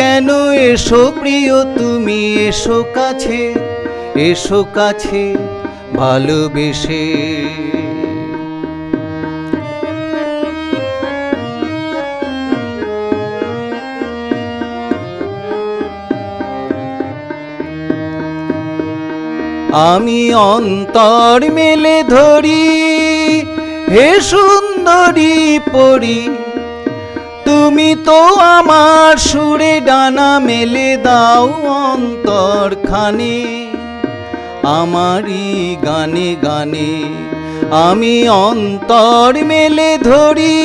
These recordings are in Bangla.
কেন এসো প্রিয় তুমি এসো কাছে এসো কাছে ভালোবেসে। আমি অন্তর মেলে ধরি, হে সুন্দরী পরি তুমি তো আমার সুরে ডানা মেলে দাও অন্তর খানে আমারই গানে গানে আমি অন্তর মেলে ধরি।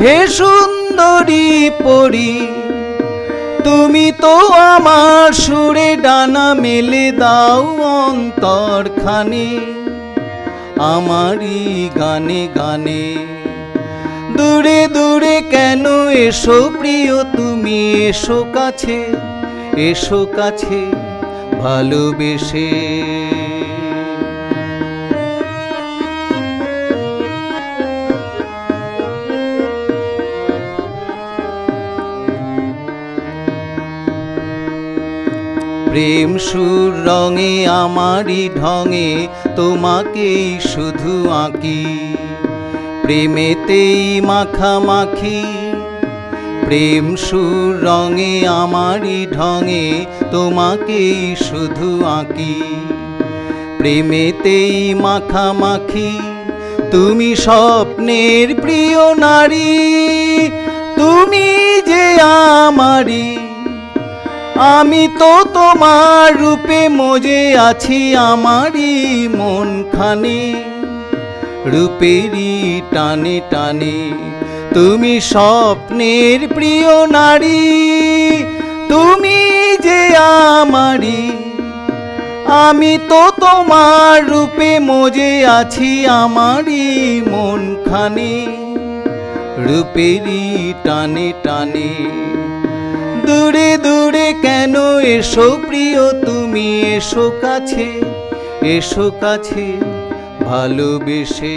হে সুন্দরী পরি, তুমি তো আমার সুরে ডানা মেলে দাও অন্তর খানে আমারই গানে গানে দূরে দূরে কেন এসো প্রিয় তুমি? এসো কাছে এসো কাছে ভালোবেসে। প্রেম সুর রঙে আমারই ঢঙে, তোমাকেই শুধু আঁকি। প্রেমেতেই মাখামাখি, প্রেম সুর রঙে আমারই ঢঙে তোমাকেই শুধু আঁকি। প্রেমেতেই মাখামাখি, তুমি স্বপ্নের প্রিয় নারী, তুমি যে আমারই। আমি তো তোমার রূপে মজে আছি, আমারই মনখানে। রূপেরই টানে টানে। তুমি স্বপ্নের প্রিয় নারী, তুমি যে আমারই। আমি তো তোমার রূপে মজে আছি, আমারই মনখানে রূপেরই টানে টানে। দূরে দূরে কেন এসো প্রিয়, তুমি এসো কাছে এসো কাছে। ভালোবেসে